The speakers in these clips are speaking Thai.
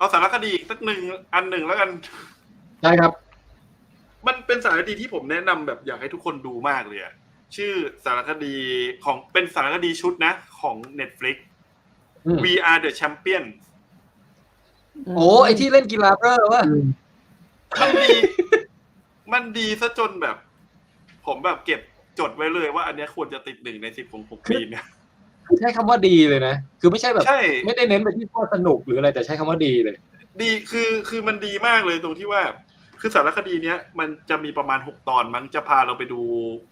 เอาสารคดีอีกสักหนึ่งอันหนึ่งแล้วกัน ได้ครับ มันเป็นสารคดีที่ผมแนะนำแบบอยากให้ทุกคนดูมากเลยอะชื่อสารคดีของเป็นสารคดีชุดนะของ Netflix อืม We Are the Champion โอ้ไอที่เล่นกีฬาเปอร์วะมันดี มันดีซะจนแบบ ผมแบบเก็บจดไว้เลยว่าอันเนี้ยควรจะติดหนึ่งในสิบของผมปีเนี่ย ใช้คำว่าดีเลยนะ คือไม่ใช่แบบใช่ไม่ได้เน้นไปที่ข้อสนุกหรืออะไรแต่ใช้คำว่าดีเลย ดีคือคือมันดีมากเลยตรงที่ว่า คือสารคดีเนี้ยมันจะมีประมาณหกตอนมั้งจะพาเราไปดู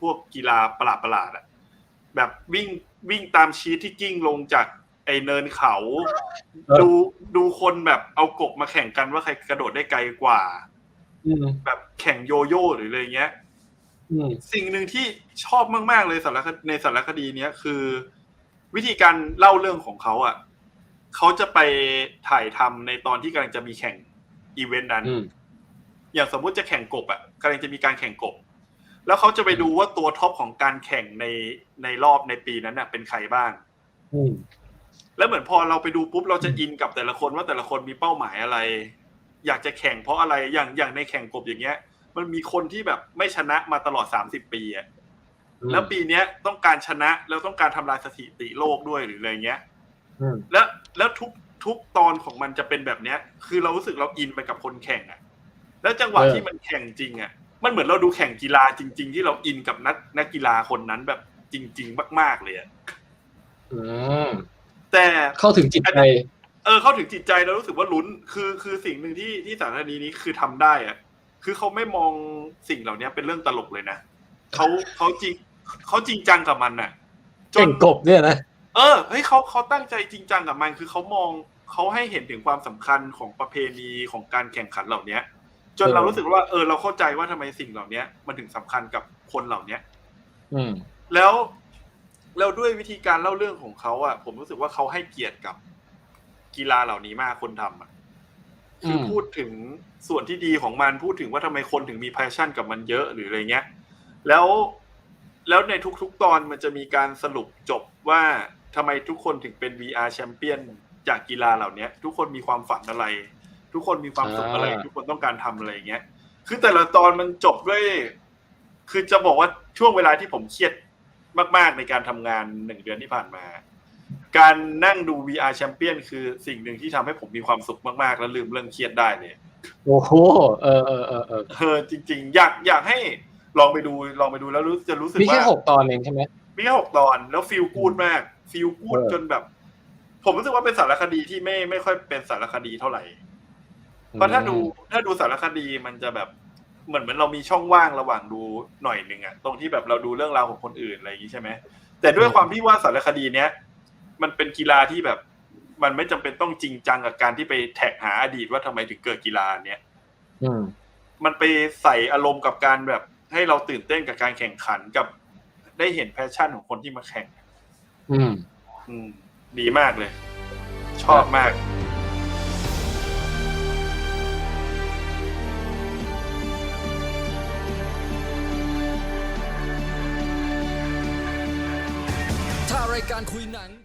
พวกกีฬาประหลาดประหลาดๆอะแบบวิ่งวิ่งตามชีทที่กิ้งลงจากไอเนินเขาเออดูดูคนแบบเอากบมาแข่งกันว่าใครกระโดดได้ไกลกว่าอืมแบบแข่งโยโย่หรืออะไรเงี้ยอืมสิ่งหนึ่งที่ชอบมาก ๆ เลยสารคในสารคดีเนี้ยคือ วิธีการเล่าเรื่องของเขาอะเขาจะไปถ่ายทำในตอนที่กำลังจะมีแข่งอีเวนต์นั้นอืมอย่างสมมุติจะแข่งกบอะกำลังจะมีการแข่งกบ แล้วเขาจะไปดูว่าตัวท็อปของการแข่งในในรอบในปีนั้นน่ะ เป็นใครบ้างอืมแล้วเหมือนพอเราไปดูปุ๊บเราจะอินกับแต่ละคนว่าแต่ละคนมีเป้าหมายอะไร อยากจะแข่งเพราะอะไรอย่างอย่างในแข่งกบอย่างเงี้ย มันมีคนที่แบบไม่ชนะมาตลอดสามสิบปีอะ แล้วปีเนี้ยต้องการชนะแล้วต้องการทำลายสถิติโลกด้วยหรืออะไรเงี้ยอืมแล้วแล้วทุกทุกตอนของมันจะเป็นแบบเนี้ย คือเรารู้สึกเราอินไปกับคนแข่งอะแล้วจังหวะเออที่มันแข่งจริงอะมันเหมือนเราดูแข่งกีฬาจริง ๆ ที่เราอินกับนักนักกีฬาคนนั้นแบบจริง ๆ มาก ๆเลยอะอืมแต่เข้าถึงจิตใจ เออ เข้าถึงจิตใจแล้วรู้สึกว่าลุ้น คือคือสิ่งหนึ่งที่ที่สารคดีนี้คือทำได้อะคือเขาไม่มองสิ่งเหล่านี้เป็นเรื่องตลกเลยนะเขาเขาจริง เขาจริงจังกับมันน่ะจเก่นงกบเนี่ยนะเออเฮ้ยเขาเขาตั้งใจจริงจังกับมันคือเขามองเขาให้เห็นถึงความสำคัญของประเพณีของการแข่งขันเหล่านี้จนเออเรารู้สึกว่า เออ เราเข้าใจว่าทำไมสิ่งเหล่านี้มันถึงสำคัญกับคนเหล่านี้อืม แล้วแล้วด้วยวิธีการเล่าเรื่องของเขาอะ ผมรู้สึกว่าเขาให้เกียรติกับกีฬาเหล่านี้มากคนทำอะคืออมพูดถึงส่วนที่ดีของมันพูดถึงว่าทำไมคนถึงมี passion กับมันเยอะหรืออะไรเงี้ย แล้ว แล้วในทุกๆตอนมันจะมีการสรุปจบว่าทำไมทุกคนถึงเป็น VR แชมเปี้ยนจากกีฬาเหล่านี้ทุกคนมีความฝันอะไร ทุกคนมีความสุขอะไรอ่าทุกคนต้องการทำอะไรอย่างเงี้ย คือแต่ละตอนมันจบด้วย คือจะบอกว่าช่วงเวลาที่ผมเครียดมากๆในการทำงานหนึ่งเดือนที่ผ่านมา การนั่งดู VR แชมเปี้ยนคือสิ่งหนึ่งที่ทำให้ผมมีความสุขมากๆ และลืมเรื่องเครียดได้เลยโอ้โหเออเออเออเออเออจริง ๆ อยากอยากให้ ลองไปดูลองไปดูแล้วรู้จะรู้สึกมีว่าแค่หกตอนเองใช่ไหมมีแค่หกตอน แล้วฟีลกูดมากฟีลกูดเออจนแบบ ผมรู้สึกว่าเป็นสารคดีที่ไม่ไม่ค่อยเป็นสารคดีเท่าไหร่เพราะถ้าดูถ้าดูสารคดีมันจะแบบเหมือนเหมือนเรามีช่องว่างระหว่างดูหน่อยหนึ่งอะตรงที่แบบเราดูเรื่องราวของคนอื่นอะไรอย่างนี้ใช่ไหมแต่ด้วยความที่ว่าสารคดีเนี้ยมันเป็นกีฬาที่แบบมันไม่จำเป็นต้องจริงจังกับการที่ไปแท็กหาอดีตว่าทำไมถึงเกิดกีฬาเนี้ยอืมมันไปใส่อารมณ์กับการแบบ ให้เราตื่นเต้นกับการแข่งขันกับได้เห็นแพชชั่นของคนที่มาแข่ง อืม อืม ดีมากเลย ชอบมากถ้ารายการคุยหนัง